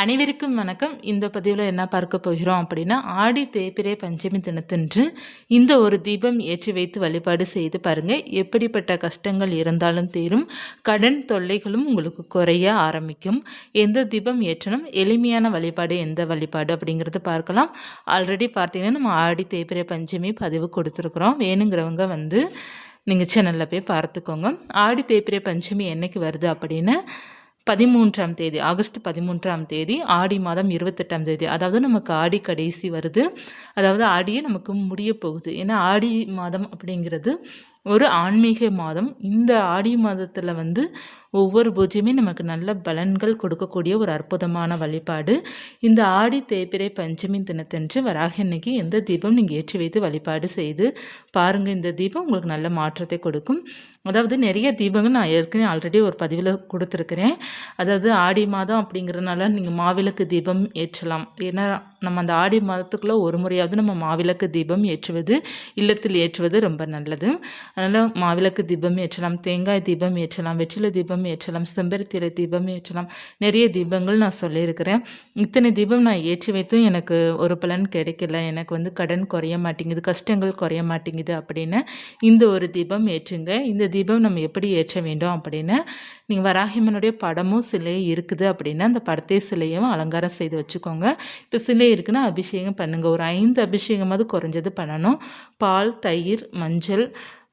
அனைவருக்கும் வணக்கம். இந்த பதிவில் என்ன பார்க்க போகிறோம் அப்படின்னா ஆடி தேய்பிரை பஞ்சமி தினத்தன்று இந்த ஒரு தீபம் ஏற்றி வைத்து வழிபாடு செய்து பாருங்கள் எப்படிப்பட்ட கஷ்டங்கள் இருந்தாலும் தீரும். கடன் தொல்லைகளும் உங்களுக்கு குறைய ஆரம்பிக்கும். எந்த தீபம் ஏற்றணும்? எளிமையான வழிபாடு எந்த வழிபாடு அப்படிங்கிறது பார்க்கலாம். ஆல்ரெடி பார்த்தீங்கன்னா நம்ம ஆடி தேய்பிரை பஞ்சமி பதிவு கொடுத்துருக்குறோம். வேணுங்கிறவங்க வந்து நீங்கள் சேனலில் போய் பார்த்துக்கோங்க. ஆடி தேய்பிரை பஞ்சமி என்னைக்கு வருது அப்படின்னு பதிமூன்றாம் தேதி ஆகஸ்ட் பதிமூன்றாம் தேதி ஆடி மாதம் இருபத்தெட்டாம் தேதி. அதாவது நமக்கு ஆடி கடைசி வருது. அதாவது ஆடியே நமக்கு முடிய போகுது. ஏன்னா ஆடி மாதம் அப்படிங்கிறது ஒரு ஆன்மீக மாதம். இந்த ஆடி மாதத்தில் வந்து ஒவ்வொரு பூஜையுமே நமக்கு நல்ல பலன்கள் கொடுக்கக்கூடிய ஒரு அற்புதமான வழிபாடு. இந்த ஆடி தேய்பிரை பஞ்சமி தினத்தன்று வராக இன்னைக்கு எந்த தீபம் நீங்கள் ஏற்றி வைத்து வழிபாடு செய்து பாருங்கள் இந்த தீபம் உங்களுக்கு நல்ல மாற்றத்தை கொடுக்கும். அதாவது நிறைய தீபங்கள் நான் ஏற்கனவே ஆல்ரெடி ஒரு பதிவில் கொடுத்துருக்குறேன். அதாவது ஆடி மாதம் அப்படிங்கிறதுனால நீங்கள் மாவிளக்கு தீபம் ஏற்றலாம். ஏன்னா நம்ம அந்த ஆடி மாதத்துக்குள்ளே ஒரு முறையாவது நம்ம மாவிளக்கு தீபம் ஏற்றுவது இல்லத்தில் ஏற்றுவது ரொம்ப நல்லது. அதனால் மாவிளக்கு தீபம் ஏற்றலாம் தேங்காய் தீபம் ஏற்றலாம் வெற்றிலை தீபம் ஏற்றலாம் செம்பருத்திரை தீபம் ஏற்றலாம். நிறைய தீபங்கள் நான் சொல்லியிருக்கிறேன். இத்தனை தீபம் நான் ஏற்றி வைத்தும் எனக்கு ஒரு பலன் கிடைக்கல. எனக்கு வந்து கடன் குறைய மாட்டேங்குது கஷ்டங்கள் குறைய மாட்டேங்குது அப்படின்னு இந்த ஒரு தீபம் ஏற்றுங்க. இந்த தீபம் நம்ம எப்படி ஏற்ற வேண்டும் அப்படின்னு நீங்கள் வராகிமனுடைய படமும் சிலை இருக்குது அப்படின்னா அந்த படத்தை சிலையும் அலங்காரம் செய்து வச்சுக்கோங்க. இப்போ சிலை இருக்குன்னா அபிஷேகம் பண்ணுங்கள் ஒரு ஐந்து அபிஷேகமாவது குறைஞ்சது பண்ணணும். பால் தயிர் மஞ்சள்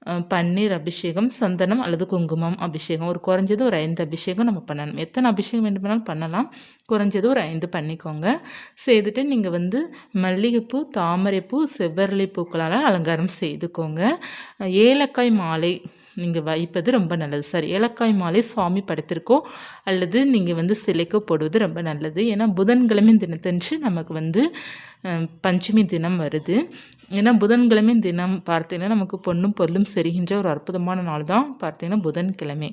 பன்னீர் அபிஷேகம் சந்தனம் அல்லது குங்குமம் அபிஷேகம். ஒரு குறைஞ்சது ஒரு ஐந்து அபிஷேகம் நம்ம பண்ணணும். எத்தனை அபிஷேகம் வேண்டுமானாலும் பண்ணலாம். குறைஞ்சது ஒரு ஐந்து பண்ணிக்கோங்க. செய்துட்டு நீங்கள் வந்து மல்லிகைப்பூ தாமரைப்பூ செவ்வரளி பூக்களால் அலங்காரம் செய்துக்கோங்க. ஏலக்காய் மாலை நீங்கள் வைப்பது ரொம்ப நல்லது. சார் ஏலக்காய் மாலை சுவாமி படத்திற்கோ அல்லது நீங்கள் வந்து சிலைக்கோ போடுவது ரொம்ப நல்லது. ஏன்னா புதன்கிழமை தினத்தன்று நமக்கு வந்து பஞ்சமி தினம் வருது. ஏன்னா புதன்கிழமை தினம் பார்த்தீங்கன்னா நமக்கு பொண்ணும் பொருளும் செரிகின்ற ஒரு அற்புதமான நாள் தான் பார்த்தீங்கன்னா புதன்கிழமை.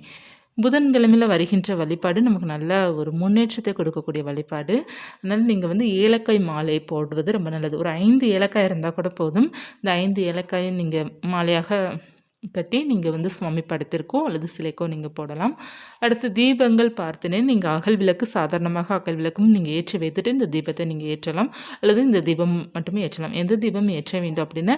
புதன்கிழமையில் வருகின்ற வழிபாடு நமக்கு நல்ல ஒரு முன்னேற்றத்தை கொடுக்கக்கூடிய வழிபாடு. அதனால் நீங்கள் வந்து ஏலக்காய் மாலை போடுவது ரொம்ப நல்லது. ஒரு ஐந்து ஏலக்காய் இருந்தால் கூட போதும். இந்த ஐந்து ஏலக்காயை நீங்கள் மாலையாக கட்டி நீங்கள் வந்து சுவாமி படத்திற்கோ அல்லது சிலைக்கோ நீங்கள் போடலாம். அடுத்து தீபங்கள் பார்த்துனே நீங்கள் அகல் விளக்கு சாதாரணமாக அகல் விளக்கும் நீங்கள் ஏற்றி வைத்துட்டு இந்த தீபத்தை நீங்கள் ஏற்றலாம். அல்லது இந்த தீபம் மட்டுமே ஏற்றலாம். எந்த தீபம் ஏற்ற வேண்டும் அப்படின்னா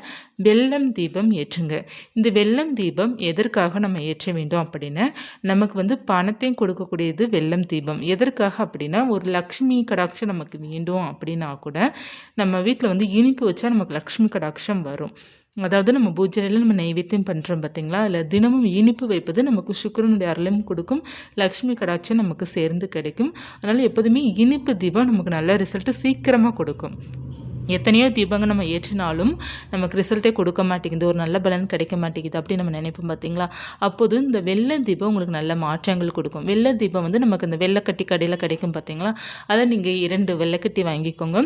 வெள்ளம் தீபம் ஏற்றுங்க. இந்த வெள்ளம் தீபம் எதற்காக நம்ம ஏற்ற வேண்டும் அப்படின்னா நமக்கு வந்து பணத்தையும் கொடுக்கக்கூடியது வெள்ளம் தீபம். எதற்காக அப்படின்னா ஒரு லக்ஷ்மி கடாட்சம் நமக்கு வேண்டும் அப்படின்னா கூட நம்ம வீட்டில் வந்து இனிப்பு வச்சா நமக்கு லக்ஷ்மி கடாட்சம் வரும். அதாவது நம்ம பூஜையில் நம்ம நைவேத்தியம் பண்ணுறோம் பார்த்திங்களா அதில் தினமும் இனிப்பு வைப்பது நமக்கு சுக்கரனுடைய அருளையும் கொடுக்கும். லக்ஷ்மி கடாட்சம் நமக்கு சேர்ந்து கிடைக்கும். அதனால் எப்போதுமே இனிப்பு தீபம் நமக்கு நல்ல ரிசல்ட்டு சீக்கிரமாக கொடுக்கும். எத்தனையோ தீபங்கள் நம்ம ஏற்றினாலும் நமக்கு ரிசல்ட்டே கொடுக்க மாட்டேங்குது ஒரு நல்ல பலன் கிடைக்க மாட்டேங்குது அப்படி நம்ம நினைப்போம் பார்த்தீங்களா அப்போது இந்த வெள்ளை தீபம் உங்களுக்கு நல்ல மாற்றங்கள் கொடுக்கும். வெள்ளை தீபம் வந்து நமக்கு இந்த வெள்ளைக்கட்டி கடையில் கிடைக்கும் பார்த்தீங்களா அதை நீங்கள் இரண்டு வெள்ளைக்கட்டி வாங்கிக்கோங்க.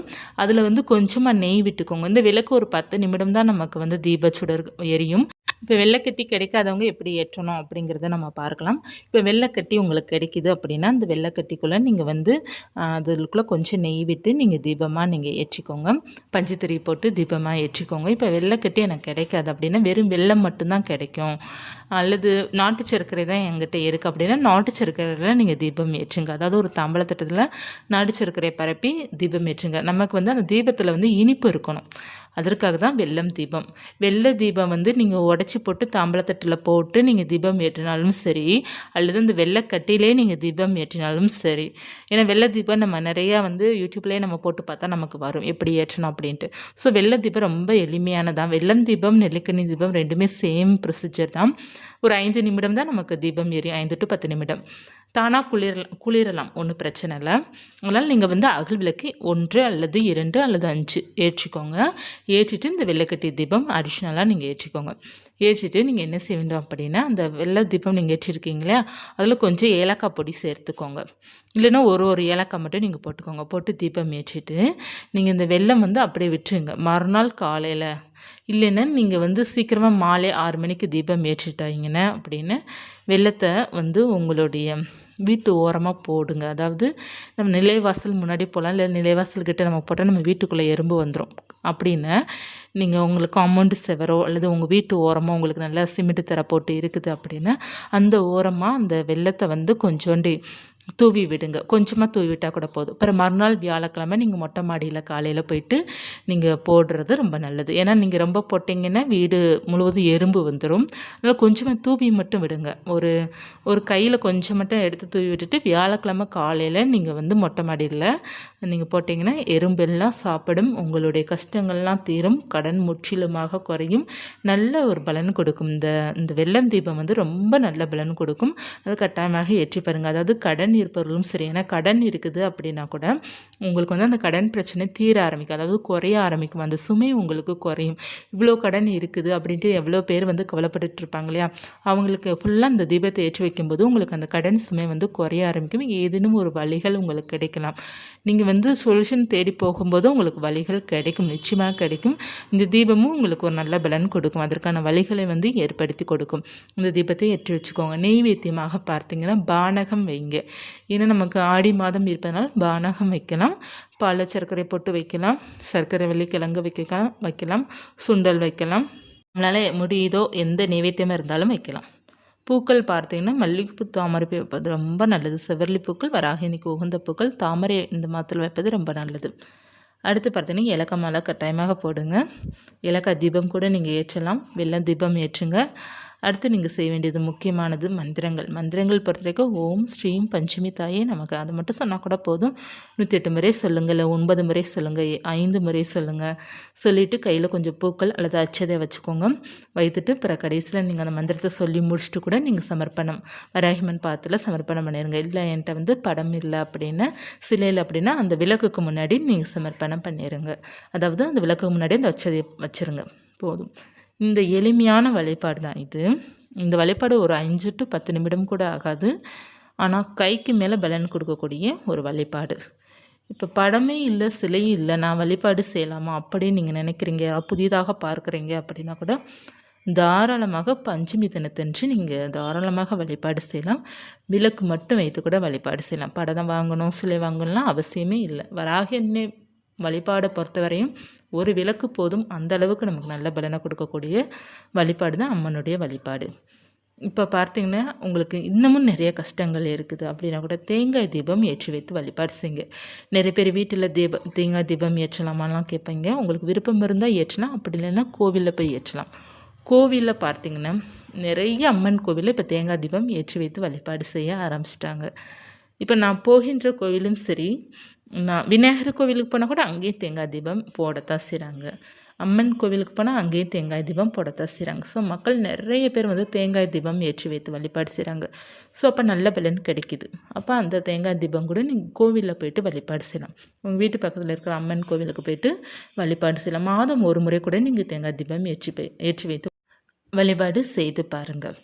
அதில் வந்து கொஞ்சமாக நெய் விட்டுக்கோங்க. இந்த விளக்கு ஒரு பத்து நிமிடம் தான் நமக்கு வந்து தீப சுடர் எரியும். இப்போ வெள்ளைக்கட்டி கிடைக்காதவங்க எப்படி ஏற்றணும் அப்படிங்கிறத நம்ம பார்க்கலாம். இப்போ வெள்ளைக்கட்டி உங்களுக்கு கிடைக்கிது அப்படின்னா அந்த வெள்ளைக்கட்டிக்குள்ளே நீங்கள் வந்து அதுக்குள்ளே கொஞ்சம் நெய் விட்டு நீங்கள் தீபமாக நீங்கள் ஏற்றிக்கோங்க. பஞ்சுத்திரி போட்டு தீபமாக ஏற்றிக்கோங்க. இப்போ வெள்ளைக்கட்டி எனக்கு கிடைக்காது அப்படின்னா வெறும் வெள்ளம் மட்டும்தான் கிடைக்கும். அல்லது நாட்டு சர்க்கரை தான் எங்கிட்ட இருக்குது அப்படின்னா நாட்டு சர்க்கரையில் நீங்கள் தீபம் ஏற்றுங்க. அதாவது ஒரு தாம்பளத்தட்டத்தில் நாட்டு சர்க்கரையை பரப்பி தீபம் ஏற்றுங்க. நமக்கு வந்து அந்த தீபத்தில் வந்து இனிப்பு இருக்கணும். அதற்காக தான் வெள்ளம் தீபம். வெள்ளை தீபம் வந்து நீங்கள் உடச்சி போட்டு தாம்பளத்தட்டில் போட்டு நீங்கள் தீபம் ஏற்றினாலும் சரி அல்லது அந்த வெள்ளைக்கட்டிலே நீங்கள் தீபம் ஏற்றினாலும் சரி. ஏன்னா வெள்ளை தீபம் நம்ம நிறையா வந்து யூடியூப்லேயே நம்ம போட்டு பார்த்தா நமக்கு வரும். எப்படி ஏற்றணும் அப்படின்ட்டு. ஸோ வெள்ளை தீபம் ரொம்ப எளிமையானதான் வெள்ளம் தீபம் நெல்லிக்கனி தீபம் ரெண்டுமே சேம் ப்ரொசீஜர் தான். ஒரு ஐந்து நிமிடம் தான் நமக்கு தீபம் எரியும் ஐந்து டு பத்து நிமிடம். தானாக குளிர் குளிரலாம் ஒன்றும் பிரச்சனை இல்லை. அதனால் நீங்கள் வந்து அகல் விளக்கு ஒன்று அல்லது இரண்டு அல்லது அஞ்சு ஏற்றிக்கோங்க. ஏற்றிட்டு இந்த வெள்ளைக்கட்டி தீபம் அடிஷ்னலாக நீங்கள் ஏற்றிக்கோங்க. ஏற்றிட்டு நீங்கள் என்ன செய்ய வேண்டும் அப்படின்னா அந்த வெள்ளை தீபம் நீங்கள் ஏற்றிருக்கீங்களே அதில் கொஞ்சம் ஏலக்காய் பொடி சேர்த்துக்கோங்க. இல்லைன்னா ஒரு ஒரு ஏலக்காய் மட்டும் நீங்கள் போட்டுக்கோங்க. போட்டு தீபம் ஏற்றிட்டு நீங்கள் இந்த வெள்ளம் வந்து அப்படியே விட்டுருங்க. மறுநாள் காலையில் இல்லைன்னா நீங்கள் வந்து சீக்கிரமாக மாலை ஆறு மணிக்கு தீபம் ஏற்றிட்டாங்கன்னா அப்படின்னு வெள்ளத்தை வந்து உங்களுடைய வீட்டு ஓரமாக போடுங்க. அதாவது நம்ம நிலைவாசல் முன்னாடி போகலாம் இல்லை நிலைவாசல் கிட்டே நம்ம போட்டால் நம்ம வீட்டுக்குள்ளே எறும்பு வந்துடும் அப்படின்னு நீங்கள் உங்களுக்கு அமௌண்ட்டு செவரோ அல்லது உங்கள் வீட்டு ஓரமாக உங்களுக்கு நல்லா சிமெண்ட்டு தர போட்டு இருக்குது அப்படின்னா அந்த ஓரமாக அந்த வெள்ளத்தை வந்து கொஞ்சோண்டி தூவி விடுங்க. கொஞ்சமாக தூவி விட்டால் கூட போதும். அப்புறம் மறுநாள் வியாழக்கிழமை நீங்கள் மொட்டை மாடியில் காலையில் போயிட்டு நீங்கள் போடுறது ரொம்ப நல்லது. ஏன்னா நீங்கள் ரொம்ப போட்டிங்கன்னா வீடு முழுவதும் எறும்பு வந்துடும் அதனால் கொஞ்சமாக தூவி மட்டும் விடுங்க. ஒரு ஒரு கையில் கொஞ்சம் மட்டும் எடுத்து தூவி விட்டுட்டு வியாழக்கிழமை காலையில் நீங்கள் வந்து மொட்டை மாடியில் நீங்கள் போட்டிங்கன்னா எறும்பெல்லாம் சாப்பிடும். உங்களுடைய கஷ்டங்கள்லாம் தீரும். கடன் முற்றிலுமாக குறையும். நல்ல ஒரு பலன் கொடுக்கும். இந்த இந்த வெள்ளம் தீபம் வந்து ரொம்ப நல்ல பலன் கொடுக்கும். அது கட்டாயமாக ஏற்றி பாருங்கள் அதாவது கடன் கடன் இருப்பவர்களும் சரி ஏன்னா கடன் இருக்குது அப்படின்னா கூட உங்களுக்கு வந்து அந்த கடன் பிரச்சனை தீர ஆரம்பிக்கும். அதாவது குறைய ஆரம்பிக்கும். அந்த சுமை உங்களுக்கு குறையும். இவ்வளோ கடன் இருக்குது அப்படின்ட்டு எவ்வளோ பேர் வந்து கவலைப்பட்டுட்டு இருப்பாங்க இல்லையா? அவங்களுக்கு ஃபுல்லாக அந்த தீபத்தை ஏற்றி வைக்கும்போது உங்களுக்கு அந்த கடன் சுமை வந்து குறைய ஆரம்பிக்கும். ஏதேனும் ஒரு வழிகள் உங்களுக்கு கிடைக்கலாம். நீங்கள் வந்து சொல்யூஷன் தேடி போகும்போது உங்களுக்கு வழிகள் கிடைக்கும். நிச்சயமாக கிடைக்கும். இந்த தீபமும் உங்களுக்கு ஒரு நல்ல பலன் கொடுக்கும். அதற்கான வழிகளை வந்து ஏற்படுத்தி கொடுக்கும். இந்த தீபத்தை ஏற்றி வச்சுக்கோங்க. நெய்வேத்தியமாக பார்த்தீங்கன்னா பானகம் வைங்க. ஏன்னா நமக்கு ஆடி மாதம் இருப்பதனால் பானகம் வைக்கலாம் பால சர்க்கரை போட்டு வைக்கலாம் சர்க்கரை வெள்ளி கிழங்கு வைக்கலாம் வைக்கலாம் சுண்டல் வைக்கலாம். நம்மளால் முடியுதோ எந்த நைவேத்தியமாக இருந்தாலும் வைக்கலாம். பூக்கள் பார்த்தீங்கன்னா மல்லிகைப்பூ தாமரை பூ வைப்பது ரொம்ப நல்லது. செவர்லி பூக்கள் வராகினிக்கு உகந்த பூக்கள் தாமரை இந்த மாதத்தில் வைப்பது ரொம்ப நல்லது. அடுத்து பார்த்தீங்கன்னா இலக்க மாலை கட்டாயமாக போடுங்க. இலக்க தீபம் கூட நீங்கள் ஏற்றலாம். வெள்ளம் தீபம் ஏற்றுங்க. அடுத்து நீங்கள் செய்ய வேண்டியது முக்கியமானது மந்திரங்கள். மந்திரங்கள் பொறுத்த வரைக்கும் ஓம் ஸ்ரீம் பஞ்சமி தாயே நமக்கு அது மட்டும் சொன்னால் கூட போதும். நூற்றி எட்டு முறை சொல்லுங்கள் இல்லை ஒன்பது முறை சொல்லுங்கள் ஐந்து முறை சொல்லுங்கள் சொல்லிவிட்டு கையில் கொஞ்சம் பூக்கள் அல்லது அச்சதை வச்சுக்கோங்க. வைத்துட்டு பிற கடைசியில் நீங்கள் அந்த மந்திரத்தை சொல்லி முடிச்சுட்டு கூட நீங்கள் சமர்ப்பணம். வராகிமன் பாத்தில் சமர்ப்பணம் பண்ணிடுங்க இல்லை என்கிட்ட வந்து படம் இல்லை அப்படின்னு சிலையில் அப்படின்னா அந்த விளக்குக்கு முன்னாடி நீங்கள் சமர்ப்பணம் பண்ணிடுங்க அதாவது அந்த விளக்குக்கு முன்னாடி அந்த அச்சதையை வச்சுருங்க. போதும். இந்த எளிமையான வழிபாடு தான் இது. இந்த வழிபாடு ஒரு அஞ்சு டு பத்து நிமிடம் கூட ஆகாது. ஆனால் கைக்கு மேலே பலன் கொடுக்கக்கூடிய ஒரு வழிபாடு. இப்போ படமே இல்லை சிலையும் இல்லை நான் வழிபாடு செய்யலாமா அப்படின்னு நீங்கள் நினைக்கிறீங்க புதிதாக பார்க்குறீங்க அப்படின்னா கூட தாராளமாக பஞ்சமி தினத்தன்று நீங்கள் தாராளமாக வழிபாடு செய்யலாம். விளக்கு மட்டும் வைத்து கூட வழிபாடு செய்யலாம். படம் வாங்கணும் சிலை வாங்கணும்லாம் அவசியமே இல்லை. வராக என்ன வழிபாடை பொறுத்தவரையும் ஒரு விளக்கு போதும் அந்த அளவுக்கு நமக்கு நல்ல பலனை கொடுக்கக்கூடிய வழிபாடு தான் அம்மனுடைய வழிபாடு. இப்போ பார்த்தீங்கன்னா உங்களுக்கு இன்னமும் நிறைய கஷ்டங்கள் இருக்குது. அப்படின்னா கூட தேங்காய் தீபம் ஏற்றி வைத்து வழிபாடு செய்யுங்க. நிறைய பேர் வீட்டில் தீப தேங்காய் தீபம் ஏற்றலாமாலாம் கேட்பீங்க. உங்களுக்கு விருப்பம் இருந்தால் ஏற்றலாம். அப்படி இல்லைன்னா கோவிலில் போய் ஏற்றலாம். கோவிலில் பார்த்தீங்கன்னா நிறைய அம்மன் கோவிலில் இப்போ தேங்காய் தீபம் ஏற்றி வைத்து வழிபாடு செய்ய ஆரம்பிச்சிட்டாங்க. இப்போ நான் போகின்ற கோவிலும் சரி நான் விநாயகர் கோவிலுக்கு போனால் கூட அங்கேயும் தேங்காய் தீபம் போடத்தான் செய்கிறாங்க அம்மன் கோவிலுக்கு போனால் அங்கேயும் தேங்காய் தீபம் போடத்தான் செய்கிறாங்க ஸோ மக்கள் நிறைய பேர் வந்து தேங்காய் தீபம் ஏற்றி வைத்து வழிபாடு செய்கிறாங்க ஸோ அப்போ நல்ல பலன் கிடைக்கிது. அப்போ அந்த தேங்காய் தீபம் கூட நீங்கள் கோவிலில் போயிட்டு வழிபாடு செய்யலாம். உங்கள் வீட்டு பக்கத்தில் இருக்கிற அம்மன் கோவிலுக்கு போயிட்டு வழிபாடு செய்யலாம். மாதம் ஒரு முறை கூட நீங்கள் தேங்காய் தீபம் ஏற்றி ஏற்றி வைத்து வழிபாடு செய்து பாருங்கள்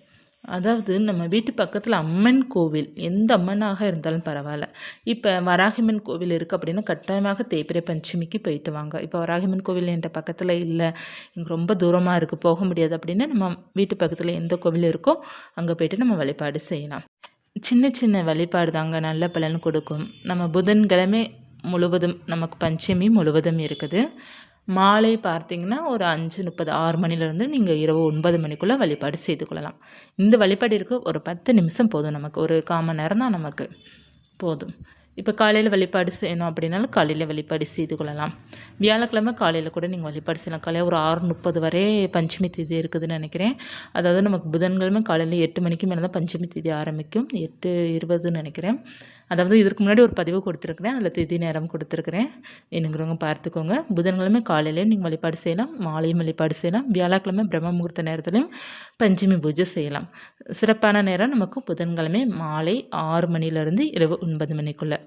அதாவது நம்ம வீட்டு பக்கத்தில் அம்மன் கோவில் எந்த அம்மனாக இருந்தாலும் பரவாயில்ல. இப்போ வராகிமன் கோவில் இருக்குது அப்படின்னா கட்டாயமாக தேய்பிரை பஞ்சமிக்கு போயிட்டு வாங்க. இப்போ வராகிமன் கோவில் என்ற பக்கத்தில் இல்லை இங்கே ரொம்ப தூரமாக இருக்குது போக முடியாது அப்படின்னா நம்ம வீட்டு பக்கத்தில் எந்த கோவில் இருக்கோ அங்கே போயிட்டு நம்ம வழிபாடு செய்யலாம். சின்ன சின்ன வழிபாடு தாங்க நல்ல பலன் கொடுக்கும். நம்ம புதன்கிழமை முழுவதும் நமக்கு பஞ்சமி முழுவதும் இருக்குது. மாலை பார்த்தீங்கன்னா ஒரு அஞ்சு முப்பது ஆறு மணிலேருந்து நீங்கள் இரவு ஒன்பது மணிக்குள்ளே வழிபாடு செய்து கொள்ளலாம். இந்த வழிபாடிற்கு ஒரு பத்து நிமிஷம் போதும் நமக்கு. ஒரு காமன் நேரம் தான் நமக்கு போதும். இப்போ காலையில் வழிபாடு செய்யணும் அப்படின்னாலும் காலையில் வழிபாடு செய்து கொள்ளலாம். வியாழக்கிழமை காலையில் கூட நீங்கள் வழிபாடு செய்யலாம். காலையில் ஒரு ஆறு முப்பது வரை பஞ்சமி தேதி இருக்குதுன்னு நினைக்கிறேன். அதாவது நமக்கு புதன்கிழமை காலையில் எட்டு மணிக்கு மேலே தான் பஞ்சமி தேதி ஆரம்பிக்கும். எட்டு இருபதுன்னு நினைக்கிறேன். அதாவது இதற்கு முன்னாடி ஒரு பதிவு கொடுத்துருக்குறேன். அதில் திதி நேரம் கொடுத்துருக்குறேன். வேணுங்கிறவங்க பார்த்துக்கோங்க. புதன்கிழமை காலையிலையும் நீங்கள் வழிபாடு செய்யலாம். மாலையும் வழிபாடு செய்யலாம். வியாழக்கிழமை பிரம்ம முகூர்த்த நேரத்துலையும் பஞ்சமி பூஜை செய்யலாம். சிறப்பான நேரம் நமக்கு புதன்கிழமை மாலை ஆறு மணிலேருந்து இரவு ஒன்பது மணிக்குள்ளே.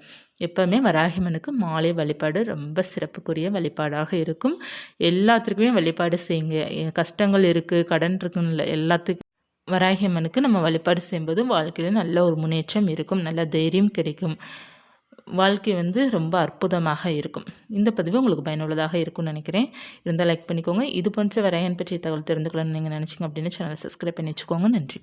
எப்போவுமே வராகிமனுக்கு மாலை வழிபாடு ரொம்ப சிறப்புக்குரிய வழிபாடாக இருக்கும். எல்லாத்துக்குமே வழிபாடு செய்யுங்க. கஷ்டங்கள் இருக்குது கடன் இருக்குன்னு இல்லை எல்லாத்துக்கும் வராகியம்மனுக்கு நம்ம வழிபாடு செய்யும்போது வாழ்க்கையில் நல்ல ஒரு முன்னேற்றம் இருக்கும் நல்ல தைரியம் கிடைக்கும். வாழ்க்கை வந்து ரொம்ப அற்புதமாக இருக்கும். இந்த பதிவு உங்களுக்கு பயனுள்ளதாக இருக்கும்னு நினைக்கிறேன். இருந்தால் லைக் பண்ணிக்கோங்க. இது போன்ற வரையன் பற்றிய தகவல் தெரிந்துக்கலாம்னு நீங்கள் நினச்சிங்க அப்படின்னு சேனலை சப்ஸ்கிரைப் பண்ணி வச்சுக்கோங்க. நன்றி.